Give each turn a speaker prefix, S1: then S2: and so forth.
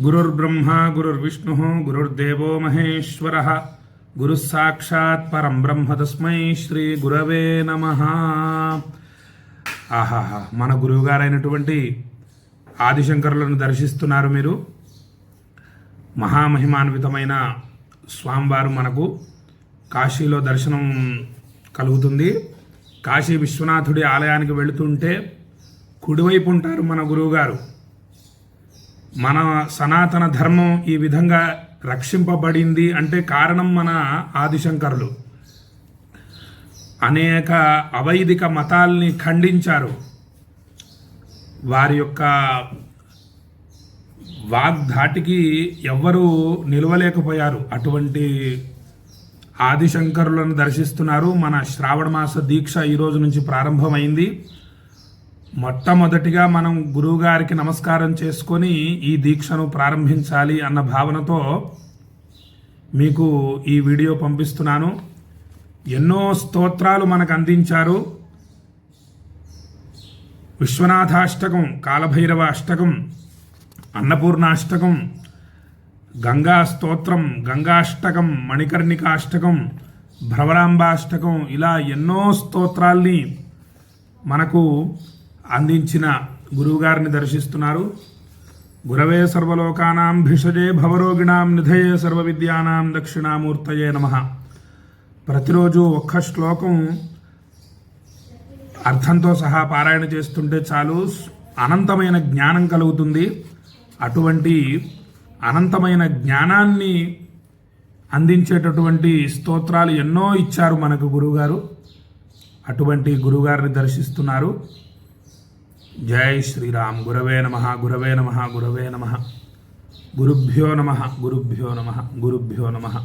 S1: గురుర్బ్రహ్మ గురుర్విష్ణు గురుర్దేవో మహేశ్వర గురు సాక్షాత్ పరం బ్రహ్మ తస్మై శ్రీ గురవే నమ ఆహాహా మన గురువుగారైనటువంటి ఆదిశంకరులను దర్శిస్తున్నారు మీరు. మహామహిమాన్వితమైన స్వామివారు మనకు కాశీలో దర్శనం కలుగుతుంది. కాశీ విశ్వనాథుడి ఆలయానికి వెళుతుంటే కుడివైపు ఉంటారు మన గురువుగారు. మన సనాతన ధర్మం ఈ విధంగా రక్షింపబడింది అంటే కారణం మన ఆదిశంకరులు. అనేక అవైదిక మతాల్ని ఖండించారు. వారి యొక్క వాగ్ధాటికి ఎవ్వరూ నిలవలేకపోయారు. అటువంటి ఆదిశంకరులను దర్శిస్తున్నారు. మన శ్రావణ మాస దీక్ష ఈ రోజు నుంచి ప్రారంభమైంది. మొట్టమొదటిగా మనం గురువుగారికి నమస్కారం చేసుకొని ఈ దీక్షను ప్రారంభించాలి అన్న భావనతో మీకు ఈ వీడియో పంపిస్తున్నాను. ఎన్నో స్తోత్రాలు మనకు అందించారు. విశ్వనాథాష్టకం కాలభైరవ అష్టకం అన్నపూర్ణాష్టకం గంగా స్తోత్రం గంగాష్టకం మణికర్ణికాష్టకం భ్రవరాంబాష్టకం ఇలా ఎన్నో స్తోత్రాల్ని మనకు అందించిన గురువుగారిని దర్శిస్తున్నారు. గురవే సర్వలోకానాం భిషజే భవరోగిణాం నిధయే సర్వ విద్యానాం దక్షిణామూర్తయే నమ. ప్రతిరోజు ఒక్క శ్లోకం అర్థంతో సహా పారాయణ చేస్తుంటే చాలు అనంతమైన జ్ఞానం కలుగుతుంది. అటువంటి అనంతమైన జ్ఞానాన్ని అందించేటటువంటి స్తోత్రాలు ఎన్నో ఇచ్చారు మనకు గురువుగారు. అటువంటి గురువుగారిని దర్శిస్తున్నారు. జై శ్రీరామ్. గురవే నమ గురవే నమ గురవే నమ. గురుభ్యో నమ గురుభ్యో నమ గురుభ్యో నమ.